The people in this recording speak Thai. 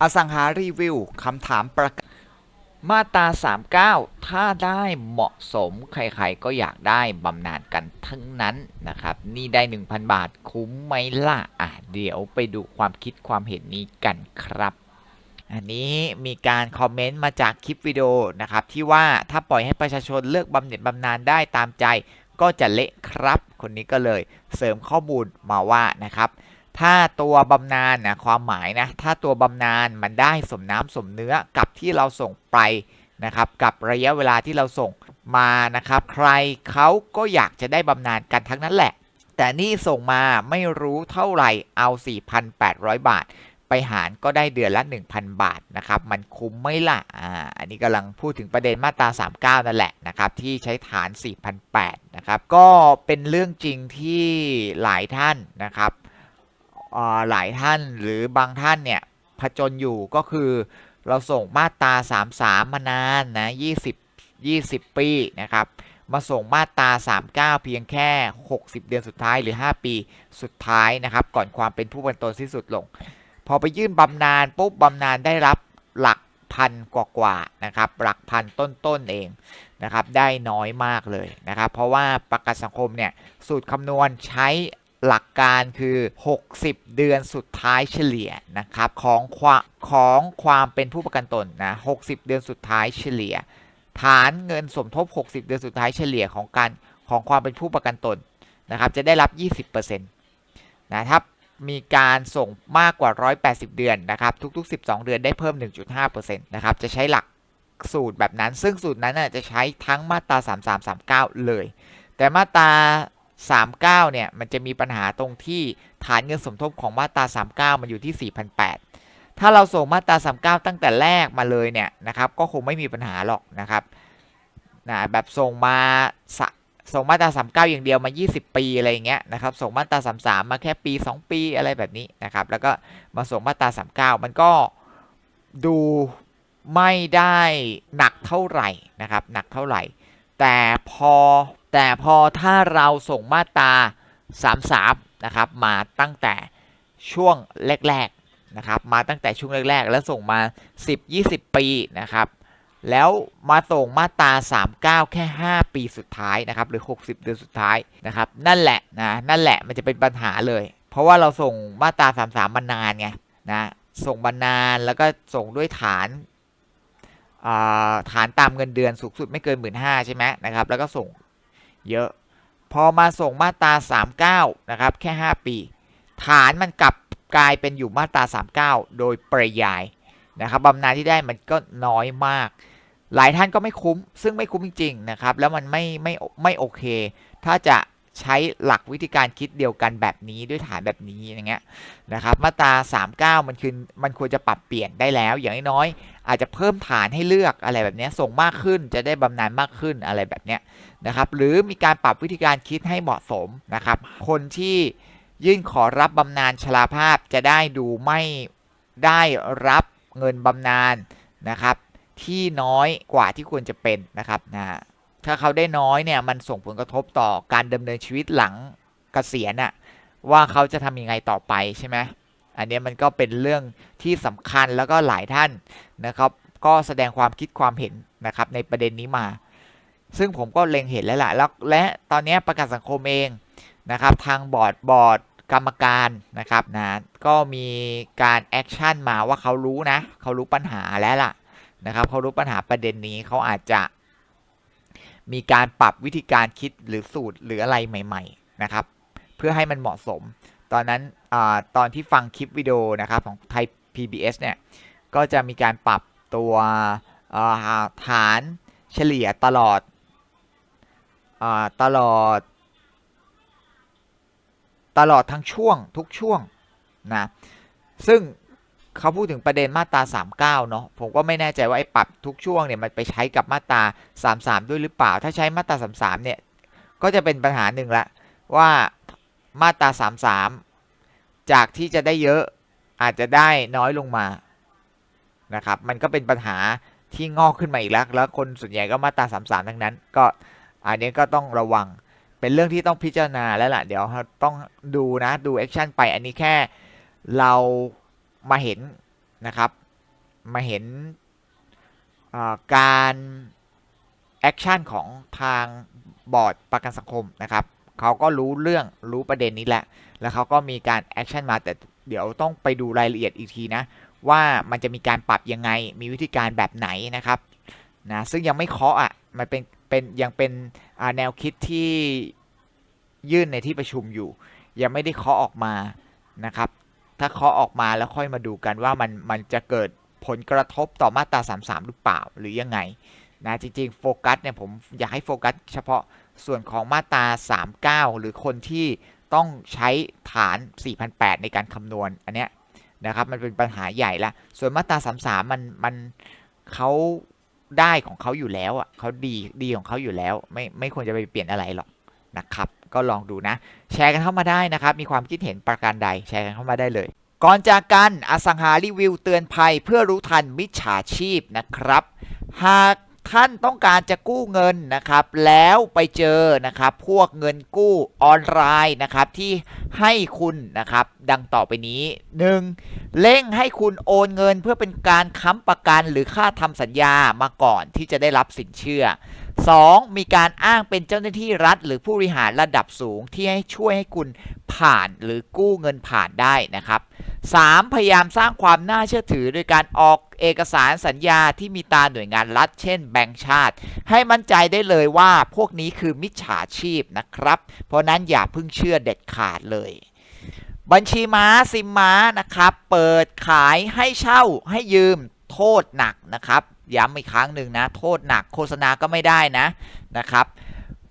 อสังหารีวิวคำถามประกาศมาตรา39 ถ้าได้เหมาะสมใครๆก็อยากได้บำนาญกันทั้งนั้นนะครับ นี่ได้ 1,000 บาทคุ้มไหมล่ะ อะ เดี๋ยวไปดูความคิดความเห็นนี้กันครับ อันนี้มีการคอมเมนต์มาจากคลิปวิดีโอนะครับ ที่ว่าถ้าปล่อยให้ประชาชนเลือกบำเหน็จบำนาญได้ตามใจ ก็จะเละครับ คนนี้ก็เลยเสริมข้อมูลมาว่านะครับ ถ้าตัวบำนาญนะความหมายนะถ้าตัวบำนาญมันได้สมน้ำสมเนื้อกับที่เราส่งไปนะครับกับระยะเวลาที่เราส่งมานะครับ ใครเขาก็อยากจะได้บำนาญกันทั้งนั้นแหละ แต่นี่ส่งมาไม่รู้เท่าไหร่เอา 4,800 บาท ไปหารก็ได้เดือนละ 1,000 บาทนะครับมันคุ้มไหมล่ะอ่าอันนี้กำลังพูดถึงประเด็นมาตรา 39 นั่นแหละนะครับที่ใช้ฐาน 4,800นะครับก็เป็นเรื่องจริงที่หลายท่านนะครับ หลายท่านหรือบางท่านเนี่ยผจญอยู่ก็คือเราส่งมาตรา 33 มานานนะ20 20 ปีนะครับ มาส่งมาตรา 39 เพียงแค่ 60 เดือนสุดท้ายหรือ 5 ปีสุดท้ายนะครับ ก่อนความเป็นผู้เป็นตนสิ้นสุดลง พอไปยื่นบำนาญปุ๊บบำนาญได้รับหลักพันกว่าๆนะครับ หลักพันต้นๆเองนะครับ ได้น้อยมากเลยนะครับ เพราะว่าประกันสังคมเนี่ยสูตรคำนวณใช้ หลักการคือ 60 เดือนสุดท้ายเฉลี่ยนะครับของความของความเป็นผู้ประกันตนนะ 60 เดือนสุดท้ายเฉลี่ย ฐานเงินสมทบ 60 เดือนสุดท้ายเฉลี่ยของการของความเป็นผู้ประกันตนนะครับจะได้รับ 20%นะถ้ามีการส่งมากกว่า 180 เดือนนะครับทุก ๆ 12 เดือนได้เพิ่ม 1.5%นะครับจะใช้หลักสูตรแบบนั้น ซึ่งสูตรนั้นจะใช้ทั้งมาตรา 3339 เลย แต่มาตรา 39 เนี่ย มันจะมีปัญหาตรงที่ฐานเงินสมทบของมาตรา 39 มันอยู่ที่ 4,800 ถ้าเราส่งมาตรา 39 ตั้งแต่แรกมาเลยเนี่ยนะครับ ก็คงไม่มีปัญหาหรอกนะครับนะแบบส่งมาส,ส่งมาตรา39 อย่างเดียวมา 20 ปีอะไรอย่างเงี้ยนะครับ ส่งมาตรา33 มาแค่ปี 2 ปีอะไรแบบนี้นะครับ แล้วก็มาส่งมาตรา39 มันก็ดูไม่ได้หนักเท่าไหร่นะครับ หนักเท่าไหร่ แต่พอ แต่พอถ้าเราส่งมาตรา33นะครับมาตั้งแต่ช่วงแรกๆนะครับมาตั้งแต่ช่วงแรกๆ แล้วส่งมา 10-20 ปีนะครับแล้วมาส่งมาตรา39 แค่ 5 ปีสุดท้ายนะครับหรือ 60 เดือนสุดท้ายนะครับนั่นแหละนะนั่นแหละมันจะเป็นปัญหาเลย เพราะว่าเราส่งมาตรา33มานานไงนะส่งมานานแล้วก็ส่งด้วยฐานฐานตามเงินเดือนสูงสุดไม่เกิน 1 5ื่นใช่ไหมนะครับแล้วก็ส่ง เยอะ พอมาส่งมาตรา 39 นะครับ แค่ 5 ปี ฐานมันกลับกลายเป็นอยู่มาตรา 39 โดยปริยายนะครับบำนาญที่ได้มันก็น้อยมาก หลายท่านก็ไม่คุ้ม ซึ่งไม่คุ้มจริงๆนะครับ แล้วมันไม่ไม่ไม่โอเค ถ้าจะใช้หลักวิธีการคิดเดียวกันแบบนี้ด้วยฐานแบบนี้อย่างเงี้ยนะครับมาตรา 39 มันคือมันควรจะปรับเปลี่ยนได้แล้ว อย่างน้อยๆอาจจะเพิ่มฐานให้เลือกอะไรแบบนี้ส่งมากขึ้นจะได้บำนาญมากขึ้นอะไรแบบเนี้ยนะครับหรือมีการปรับวิธีการคิดให้เหมาะสมนะครับคนที่ยื่นขอรับบำนาญชราภาพจะได้ดูไม่ได้รับเงินบำนาญนะครับที่น้อยกว่าที่ควรจะเป็นนะครับนะถ้าเขาได้น้อยเนี่ยมันส่งผลกระทบต่อการดำเนินชีวิตหลังเกษียณอะว่าเขาจะทำยังไงต่อไปใช่ไหมอันนี้มันก็เป็นเรื่องที่สำคัญแล้วก็หลายท่านนะครับ ก็แสดงความคิดความเห็นนะครับในประเด็นนี้มา ซึ่งผมก็เล็งเห็นแล้วล่ะแล้วและตอนนี้ประกันสังคมเองนะครับ ทางบอร์ดบอร์ดกรรมการนะครับนะก็มีการแอคชั่นมาว่าเขารู้นะเขารู้ปัญหาแล้วล่ะนะครับเขารู้ปัญหาประเด็นนี้เขาอาจจะ มีการปรับวิธีการคิดหรือสูตรหรืออะไรใหม่ ๆนะครับ เพื่อให้มันเหมาะสม ตอนนั้นอตอนที่ฟังคลิปวิดีโอนะครับของไทย PBS เนี่ยก็จะมีการปรับตัวฐานเฉลี่ยตลอด ตลอด ตลอดทั้งช่วงทุกช่วงนะซึ่งเขาพูดถึงประเด็นมาตรา 39 เนาะผมก็ไม่แน่ใจว่าไอ้ปรับทุกช่วงเนี่ยมันไปใช้กับมาตรา 33 ด้วยหรือเปล่า ถ้าใช้มาตรา 33 เนี่ยก็จะเป็นปัญหาหนึ่งละว่ามาตรา 33 จากที่จะได้เยอะอาจจะได้น้อยลงมานะครับมันก็เป็นปัญหาที่งอกขึ้นมาอีกแล้วแล้วคนส่วนใหญ่ก็มาตรา 33 ทั้งนั้นก็ อันนี้ก็ต้องระวัง เป็นเรื่องที่ต้องพิจารณาแล้วล่ะ เดี๋ยวต้องดูนะ ดูแอคชั่นไป อันนี้แค่เรามาเห็นนะครับ มาเห็นาการแอคชั่นของทางบอร์ดประกันสังคมนะครับ เขาก็รู้เรื่องรู้ประเด็นนี้แหละ แล้วเขาก็มีการแอคชั่นมาแต่เดี๋ยวต้องไปดูรายละเอียดอีกทีนะ ว่ามันจะมีการปรับยังไง มีวิธีการแบบไหนนะครับนะซึ่งยังไม่เคาะอะมันเป็น เป็นยังเป็นแนวคิดที่ยื่นในที่ประชุมอยู่ ยังไม่ได้เคาะออกมานะครับ ถ้าเคาะออกมาแล้วค่อยมาดูกันว่ามันมันจะเกิดผลกระทบต่อมาตรา 33 หรือเปล่าหรือยังไงนะจริงๆโฟกัสเนี่ยผมอยากให้โฟกัสเฉพาะส่วนของมาตรา 39 หรือคนที่ต้องใช้ฐาน4,008ในการคำนวณอันเนี้ยนะครับมันเป็นปัญหาใหญ่ละส่วนมาตรา 33 มันมันเขา ได้ของเขาอยู่แล้วอะเขาดีดีของเขาอยู่แล้ว ไม่ไม่ควรจะไปเปลี่ยนอะไรหรอกนะครับ ก็ลองดูนะ แชร์กันเข้ามาได้นะครับ มีความคิดเห็นประการใดแชร์กันเข้ามาได้เลย ก่อนจากกันอสังหารีวิวเตือนภัยเพื่อรู้ทันมิจฉาชีพนะครับ หาก ท่านต้องการจะกู้เงินนะครับ แล้วไปเจอนะครับ พวกเงินกู้ออนไลน์นะครับที่ให้คุณนะครับ ดังต่อไปนี้ 1. เร่งให้คุณโอนเงินเพื่อเป็นการค้ำประกันหรือค่าทำสัญญามาก่อนที่จะได้รับสินเชื่อ 2. มีการอ้างเป็นเจ้าหน้าที่รัฐ หรือผู้บริหารระดับสูงที่ให้ช่วยให้คุณ ผ่านหรือกู้เงินผ่านได้นะครับ 3. พยายามสร้างความน่าเชื่อถือโดยการออกเอกสารสัญญาที่มีตาหน่วยงานรัฐ เช่นแบงก์ชาติ ให้มั่นใจได้เลยว่าพวกนี้คือมิจฉาชีพนะครับ เพราะนั้นอย่าเพิ่งเชื่อเด็ดขาดเลย บัญชีม้าซิมม้านะครับ เปิดขายให้เช่าให้ยืมโทษหนักนะครับย้ำอีกครั้งหนึ่งนะ โทษหนักโฆษณาก็ไม่ได้นะนะครับ